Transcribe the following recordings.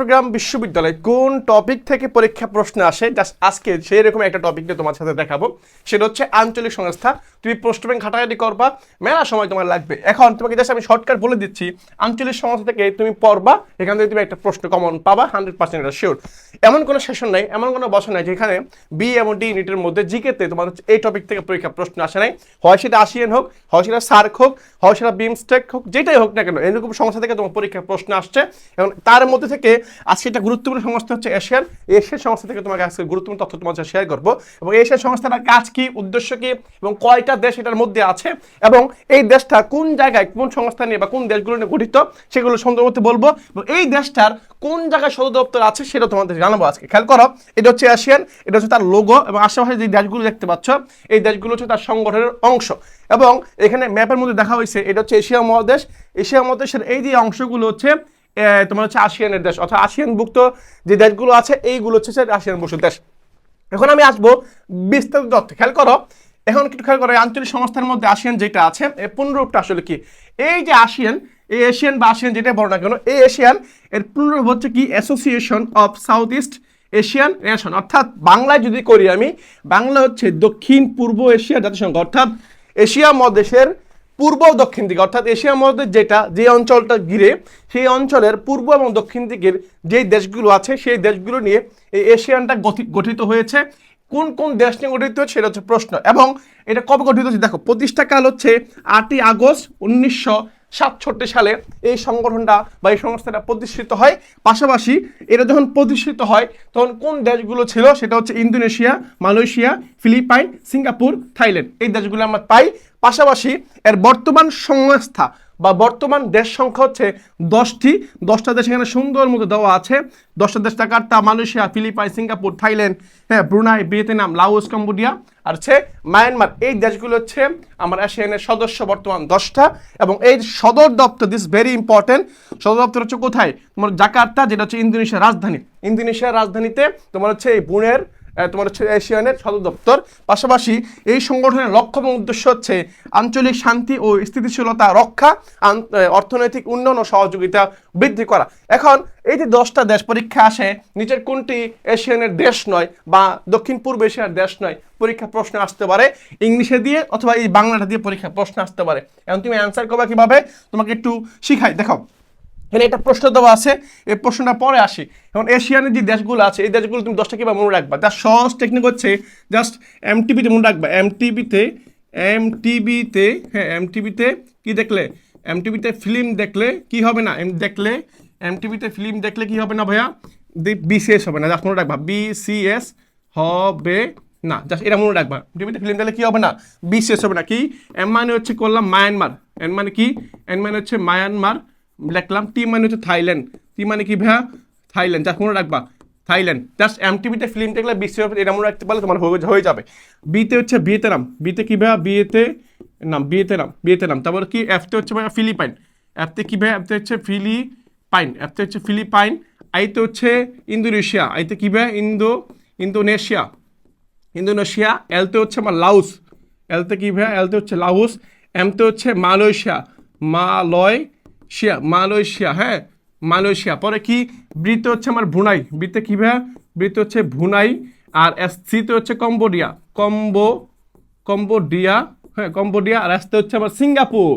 চট্টগ্রাম বিশ্ববিদ্যালয়ে কোন টপিক থেকে পরীক্ষা প্রশ্ন আসে? জাস্ট আজকে সেই রকম একটা টপিক নিয়ে তোমার সাথে দেখাবো। সেটা হচ্ছে আঞ্চলিক সংস্থা। তুমি প্রশ্ন ব্যাংক ঘাটাঘাটি করবা, মেলা সময় তোমার লাগবে। এখন তোমাকে জাস্ট আমি শর্টকাট বলে দিচ্ছি। আঞ্চলিক সংস্থা থেকে তুমি পড়বা, এখান থেকে তুমি একটা প্রশ্ন কমন পাবা হান্ড্রেড পার্সেন্ট এটা শিওর এমন কোনো সেশন নাই, এমন কোনো বছর নাই যেখানে বি এবং ডি ইউনিটের মধ্যে জিকেতে তোমার হচ্ছে এই টপিক থেকে পরীক্ষা প্রশ্ন আসে নাই। হয় সেটা আসিয়ান হোক, হয় সেটা সার্ক হোক, হয় সেটা বিমস্টেক হোক, যেটাই হোক না কেন, এরকম সংস্থা থেকে তোমার পরীক্ষার প্রশ্ন আসছে। এবং তার মধ্যে থেকে আজকে একটা গুরুত্বপূর্ণ সংস্থা হচ্ছে এশিয়ান এশিয়ান সংস্থা থেকে তোমাকে আজকে গুরুত্বপূর্ণ তথ্য তোমার সাথে শেয়ার করব। এবং এশিয়ান সংস্থাটার কাজ কি, উদ্দেশ্য কি, এবং কয়টা দেশ এটার মধ্যে আছে, এবং এই দেশটা কোন জায়গায় কোন সংস্থা নিয়ে বা কোন দেশগুলো নিয়ে গঠিত, সেগুলো সুন্দর বলব। এবং এই দেশটার কোন জায়গায় সদর দপ্তর আছে, সেটা তোমাদের জানাব আজকে। খেয়াল করো, এটা হচ্ছে এশিয়ান, এটা হচ্ছে তার লোগো এবং আশেপাশে যে দেশগুলো দেখতে পাচ্ছ, এই দেশগুলো হচ্ছে তার সংগঠনের অংশ। এবং এখানে ম্যাপের মধ্যে দেখা হয়েছে, এটা হচ্ছে এশিয়া মহাদেশ। এশিয়া মহাদেশের এই যে অংশগুলো হচ্ছে তোমার হচ্ছে আসিয়ানের দেশ। অর্থাৎ আসিয়ানভুক্ত যে দেশগুলো আছে, এইগুলো হচ্ছে আসিয়ানভুক্ত দেশ। এখন আমি আসব বিস্তারিত তথ্য। খেয়াল করো, এখন একটু খেয়াল করো আঞ্চলিক সংস্থার মধ্যে আসিয়ান যেটা আছে এর পুনরূপটা আসলে কি? এই যে আসিয়ান, এই এশিয়ান বা আসিয়ান যেটা বলো না কেন, এই এশিয়ান, এর পুনরূপ হচ্ছে কি? Association of south east Asian nation অর্থাৎ বাংলায় যদি করি আমি, বাংলা হচ্ছে দক্ষিণ পূর্ব এশিয়া জাতিসংঘ। অর্থাৎ এশিয়া মহাদেশের পূর্ব ও দক্ষিণ দিকে, অর্থাৎ এশিয়া মহাদেশ যেটা, যে অঞ্চলটা ঘিরে, সেই অঞ্চলের পূর্ব এবং দক্ষিণ দিকের যেই দেশগুলো আছে, সেই দেশগুলো নিয়ে এই এশিয়ানটা গঠি- গঠিত হয়েছে। কোন কোন দেশ নিয়ে গঠিত হয়েছে, সেটা হচ্ছে প্রশ্ন। এবং এটা কবে গঠিত হচ্ছে দেখো, প্রতিষ্ঠাকাল হচ্ছে আটই আগস্ট উনিশশো সাতষট্টি সালে এই সংগঠনটা বা এই সংস্থাটা প্রতিষ্ঠিত হয়। পাশাপাশি এটা যখন প্রতিষ্ঠিত হয়, তখন কোন দেশগুলো ছিল সেটা হচ্ছে Indonesia, Malaysia, Philippine, Singapore, Thailand. এই দেশগুলো আমরা পাই। পাশাপাশি এর বর্তমান সংস্থা বা বর্তমান দেশ সংখ্যা হচ্ছে দশটি। দশটা দেশ এখানে সুন্দর মতো দেওয়া আছে। দশটা দেশ টাকারটা মালয়েশিয়া, ফিলিপাইন, সিঙ্গাপুর, থাইল্যান্ড হ্যাঁ ব্রুনাই, ভিয়েতনাম, লাওস, কম্বোডিয়া আর হচ্ছে মায়ানমার। এই দেশগুলো হচ্ছে আমার এশিয়ানের সদস্য বর্তমান দশটা এবং এই সদর দপ্তর দিস ভেরি ইম্পর্টেন্ট সদর দপ্তর হচ্ছে কোথায়? তোমার জাকার্তা, যেটা হচ্ছে ইন্দোনেশিয়ার রাজধানী। ইন্দোনেশিয়ার রাজধানীতে তোমার হচ্ছে এই বুনের তোমার হচ্ছে এশিয়ানের সদর দপ্তর। পাশাপাশি এই সংগঠনের লক্ষ্য এবং উদ্দেশ্য হচ্ছে আঞ্চলিক শান্তি ও স্থিতিশীলতা রক্ষা অর্থনৈতিক উন্নয়ন ও সহযোগিতা বৃদ্ধি করা। এখন এই যে দশটা দেশ পরীক্ষা আসে, নিচের কোনটি এশিয়ানের দেশ নয় বা দক্ষিণ পূর্ব এশিয়ার দেশ নয়, পরীক্ষা প্রশ্ন আসতে পারে ইংলিশে দিয়ে অথবা এই বাংলাটা দিয়ে পরীক্ষা প্রশ্ন আসতে পারে। এখন তুমি অ্যান্সার করবা কীভাবে? তোমাকে একটু শিখাই, দেখো। এখানে একটা প্রশ্ন দেওয়া আছে, এই প্রশ্নটা পরে আসে। এখন এশিয়ানের যে দেশগুলো আছে, এই দেশগুলো তুমি দশটা কীভাবে মনে রাখবা? তার সহজ টেকনিক হচ্ছে জাস্ট এম এমটিবিতে মনে রাখবা। এমটিবিতে এমটিবিতে হ্যাঁ এম এমটিবিতে কি দেখলে? এম এমটিবিতে ফিল্ম দেখলে কি হবে না? এম, দেখলে এম এমটিবিতে ফিল্ম দেখলে কি হবে না ভাইয়া? বিসিএস হবে না জাস্ট মনে রাখবা। বিসিএস হবে না জাস্ট এটা মনে রাখবা। টিভিতে ফিল্ম দেখলে কি হবে না? বিসিএস হবে না। কি? এম মানে হচ্ছে করলাম মায়ানমার এন মানে কি? এন মানে হচ্ছে মায়ানমার লিখলাম টি মানে হচ্ছে থাইল্যান্ড। টি মানে কি ভাইয়া? থাইল্যান্ড। জাস্ট মনে রাখবা। থাইল্যান্ড। জাস্ট এম এমটিভিতে ফিল্ম দেখলে বিসি এটা মনে রাখতে পারলে তোমার হয়ে যাবে। বিতে হচ্ছে ভিয়েতনাম। বিতে কি ভাইয়া? বিয়েতে নাম বিয়েতে নাম বিয়েতে নাম তারপর কি? এফতে হচ্ছে ভাইয়া ফিলিপাইন। অ্যাপতে কি ভাইয়া? অ্যাপতে হচ্ছে ফিলিপাইন। অ্যাপতে হচ্ছে ফিলিপাইন। আইতে হচ্ছে ইন্দোনেশিয়া। আইতে কি ভাইয়া? Indo Indonesia. ইন্দোনেশিয়া। এলতে হচ্ছে আমার লাউস। এলতে কি ভাইয়া? এলতে হচ্ছে লাউস। এমতে হচ্ছে মালয়েশিয়া। মালয়েশিয়া মালয়েশিয়া হ্যাঁ মালয়েশিয়া। পরে কি? বৃতে হচ্ছে আমার ভুনাই। বৃত্তে কি ভাইয়া? বৃতে হচ্ছে ভুনাই। আর এস সিতে হচ্ছে কম্বোডিয়া। কম্বো, কম্বোডিয়া হ্যাঁ কম্বোডিয়া। আর আসতে হচ্ছে আমার সিঙ্গাপুর।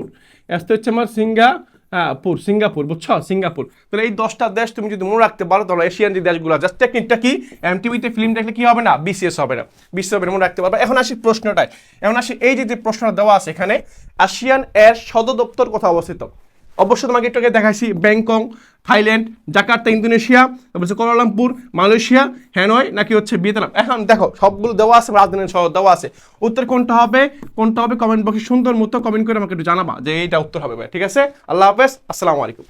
আসতে হচ্ছে আমার সিঙ্গাপুর সিঙ্গাপুর, বুঝছ? সিঙ্গাপুর। তাহলে এই দশটা দেশ তুমি যদি মনে রাখতে পারো, তাহলে এশিয়ান যে দেশগুলো জাস্ট টেকনিকটা কি? এমটিভিতে ফিল্ম দেখলে কি হবে না? বিসিএস হবে না। বিসিএস হবে না, মনে রাখতে পারবে। এখন আসি প্রশ্নটায়। এখন আসি, এই যে যে প্রশ্নটা দেওয়া আছে এখানে, আসিয়ান এর সদর দপ্তর কোথায় অবস্থিত? অবশ্যই তোমাকে একটু আগে দেখাইছি ব্যাংকক, থাইল্যান্ড, জাকার্তা, ইন্দোনেশিয়া, তারপর হচ্ছে কোয়ালালামপুর, মালয়েশিয়া, হ্যানয়, নাকি হচ্ছে ভিয়েতনাম। এখন দেখো, সবগুলো দেওয়া আছে রাজধানীর শহর দেওয়া আছে। উত্তর কোনটা হবে? কোনটা হবে? কমেন্ট বক্সে সুন্দর মতো কমেন্ট করে আমাকে একটু জানাবা যে এইটা উত্তর হবে ভাই, ঠিক আছে? আল্লাহ হাফেজ, আসসালামু আলাইকুম।